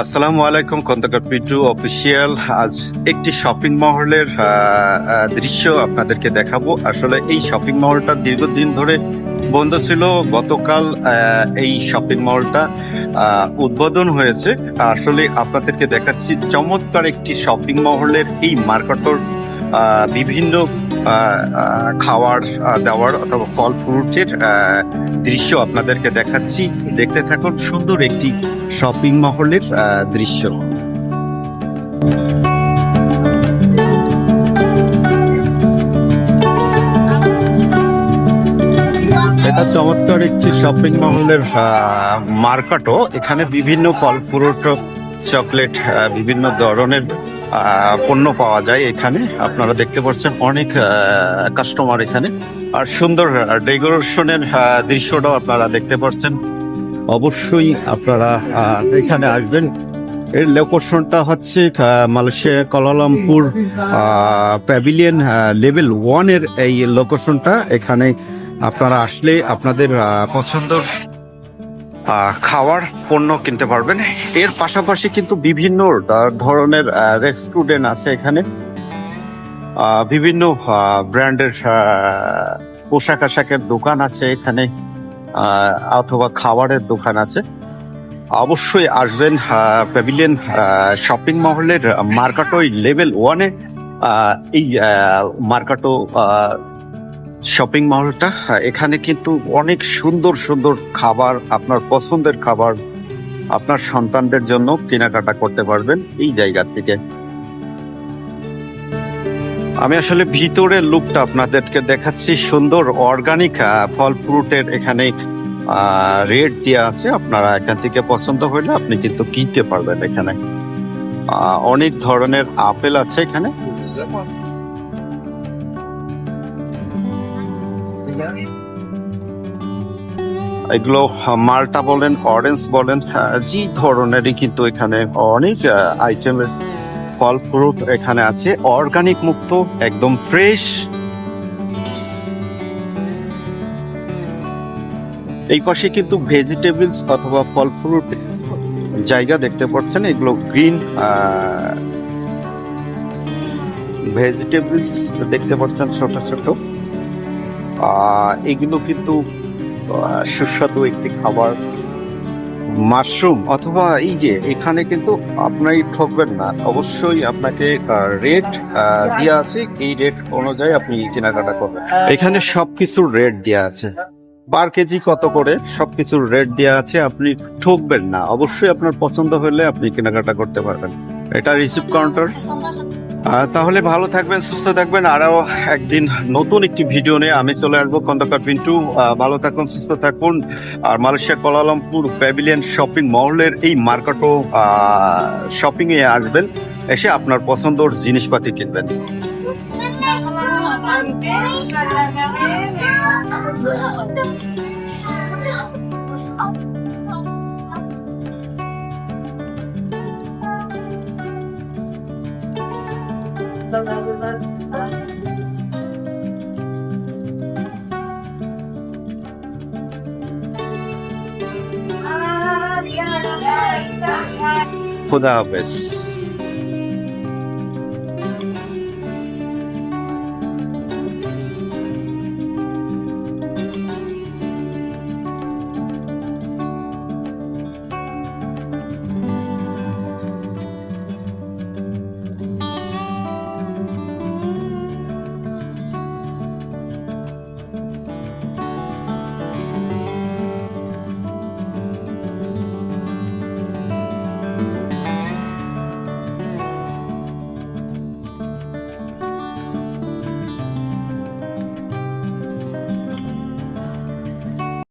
আসসালামু আলাইকুম, খন্দকার পিটু অফিসিয়াল। আজ একটি শপিং মহলের দৃশ্য আপনাদেরকে দেখাবো। আসলে এই শপিং মহলটা দীর্ঘদিন ধরে বন্ধ ছিল। গতকাল এই শপিং মলটা উদ্বোধন হয়েছে। আসলে আপনাদেরকে দেখাচ্ছি চমৎকার একটি শপিং মহলের এই মার্কেটর বিভিন্ন খাওয়ার দাওয়ার অথবা ফল, ফ্রুটের দৃশ্য আপনাদেরকে দেখাচ্ছি। দেখতে থাকুন সুন্দর একটি শপিং মহলের দৃশ্য। এটা চমৎকার একটি শপিং মহলের মার্কেটও। এখানে বিভিন্ন ফল, ফ্রুট, চকলেট বিভিন্ন ধরনের পণ্য পাওয়া যায় এখানে। আপনারা দেখতে পাচ্ছেন অনেক কাস্টমার এখানে। আর সুন্দর ডেকোরেশনের দৃশ্যটাও আপনারা দেখতে পাচ্ছেন। অবশ্যই আপনারা এখানে আসবেন। এর লোকেশনটা হচ্ছে মালয়েশিয়া কলালামপুর প্যাভিলিয়ন লেভেল ওয়ানের এই লোকেশনটা এখানে আপনারা আসলে আপনাদের পছন্দর খাওয়ার পণ্য কিনতে পারবেন। এর পাশাপাশি কিন্তু বিভিন্ন ধরনের রেস্টুরেন্ট আছে এখানে। বিভিন্ন ব্র্যান্ডের পোশাক আশাকের দোকান আছে এখানে অথবা খাবারের দোকান আছে। অবশ্যই আসবেন প্যাভিলিয়ন শপিং মহলের মার্কাটো লেভেল ওয়ানে এই মার্কাটো শপিং মলটা আহ, এখানে কিন্তু অনেক সুন্দর সুন্দর খাবার আপনার পছন্দের খাবার আপনার সন্তানদের জন্য কেনাকাটা করতে পারবেন এই জায়গা থেকে। আমি আসলে ভিতরের লুকটা আপনাদেরকে দেখাচ্ছি সুন্দর অর্গানিক ফল ফ্রুটের এখানে রেট দেওয়া আছে। আপনারা এখান থেকে পছন্দ হলে আপনি কিন্তু কিনতে পারবেন এখানে। অনেক ধরনের আপেল আছে এখানে। এগুলো মালটা বলেন অরেঞ্জ বলেন যে ধরনেরই কিন্তু এখানে অনেক আইটেম ফল ফ্রুট এখানে আছে। অর্গানিক মুক্ত, একদম ফ্রেশ এই পাশে কিন্তু ভেজিটেবলস অথবা ফল ফ্রুট জায়গা দেখতে পাচ্ছেন। এগুলো গ্রিন ভেজিটেবলস দেখতে পাচ্ছেন ছোট ছোট। এগুলো কিন্তু সুস্বাদু একটি খাবার। মাশরুম অথবা এই যে এখানে কিন্তু আপনারই ঠকবেন না। অবশ্যই আপনাকে রেট দেওয়া আছে। এই রেট অনুযায়ী আপনি কেনাকাটা করবেন। এখানে সবকিছুর রেট দেওয়া আছে। পার কেজি কত করে? সবকিছুর রেট দেওয়া আছে, আপনি ঠকবেন না। অবশ্যই আপনার পছন্দ হলে আপনি কেনাকাটা করতে পারবেন। এটা রিসিভ কাউন্টার তাহলে ভালো থাকবেন, সুস্থ থাকবেন। আরও একদিন নতুন একটি ভিডিও নিয়ে আমি চলে আসব খন্দকার পিন্টু। ভালো থাকুন, সুস্থ থাকুন। আর Malaysia Kuala Lumpur pavilion shopping মহলের এই মার্কেটও শপিং এ আসবেন। এসে আপনার পছন্দর জিনিসপাতি কিনবেন। খুদা হাফেজ